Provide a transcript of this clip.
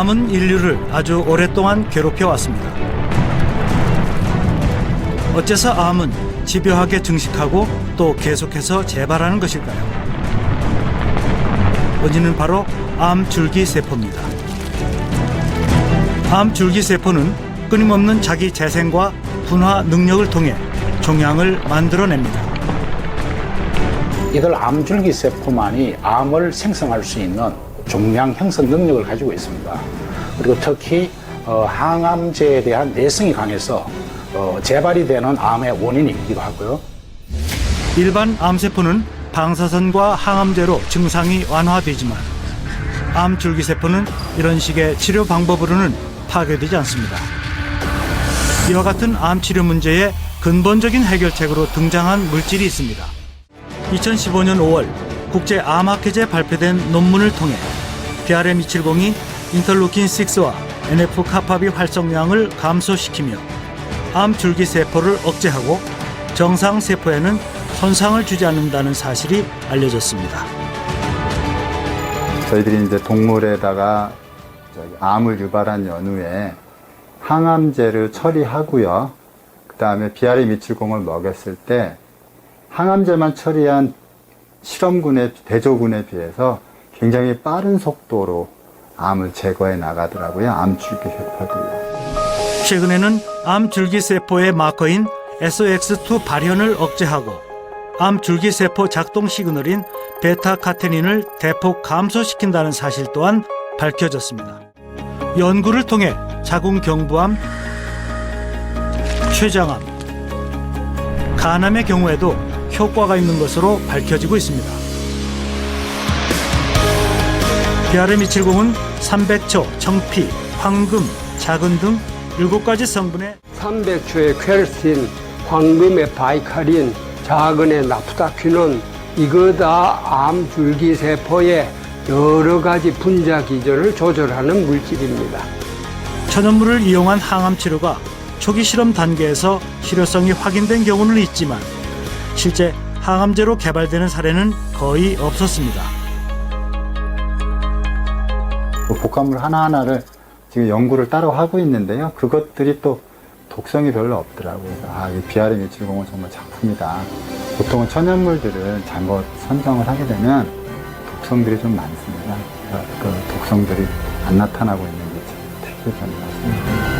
암은 인류를 아주 오랫동안 괴롭혀 왔습니다. 어째서 암은 집요하게 증식하고 또 계속해서 재발하는 것일까요? 원인은 바로 암 줄기 세포입니다. 암 줄기 세포는 끊임없는 자기 재생과 분화 능력을 통해 종양을 만들어냅니다. 이들 암줄기 세포만이 암을 생성할 수 있는 종양 형성 능력을 가지고 있습니다. 그리고 특히 어, 항암제에 대한 내성이 강해서 어, 재발이 되는 암의 원인이기도 하고요. 일반 암세포는 방사선과 항암제로 증상이 완화되지만 암줄기세포는 이런 식의 치료 방법으로는 파괴되지 않습니다. 이와 같은 암 치료 문제의 근본적인 해결책으로 등장한 물질이 있습니다. 2015년 5월 국제 암학회제 발표된 논문을 통해 PRM270이 인터루킨 6와 NF 카파비 활성량을 감소시키며 암 줄기 세포를 억제하고 정상 세포에는 손상을 주지 않는다는 사실이 알려졌습니다. 저희들이 이제 동물에다가 암을 유발한 연후에 항암제를 처리하고요. 그 다음에 BRM270을 먹였을 때 항암제만 처리한 실험군의 대조군에 비해서 굉장히 빠른 속도로 암을 제거해 나가더라고요. 암줄기 세포들요. 최근에는 암 줄기 세포의 마커인 SOX2 발현을 억제하고 암 줄기 세포 작동 시그널인 베타 카테닌을 대폭 감소시킨다는 사실 또한 밝혀졌습니다. 연구를 통해 자궁경부암, 췌장암, 간암의 경우에도 효과가 있는 것으로 밝혀지고 있습니다. BRM270은 300초, 청피, 황금, 자근 등 7가지 성분의 300초의 퀘르틴, 황금의 바이카린, 작은의 나프타퀴는 이거 다 암 줄기 세포의 여러 가지 분자 기전을 조절하는 물질입니다. 천연물을 이용한 항암 치료가 초기 실험 단계에서 실효성이 확인된 경우는 있지만 실제 항암제로 개발되는 사례는 거의 없었습니다. 그 복합물 하나하나를 지금 연구를 따로 하고 있는데요. 그것들이 또 독성이 별로 없더라고요. 아, 이 BRM270은 정말 작품이다. 보통은 천연물들은 잘못 선정을 하게 되면 독성들이 좀 많습니다. 그래서 그 독성들이 안 나타나고 있는 게것 같습니다.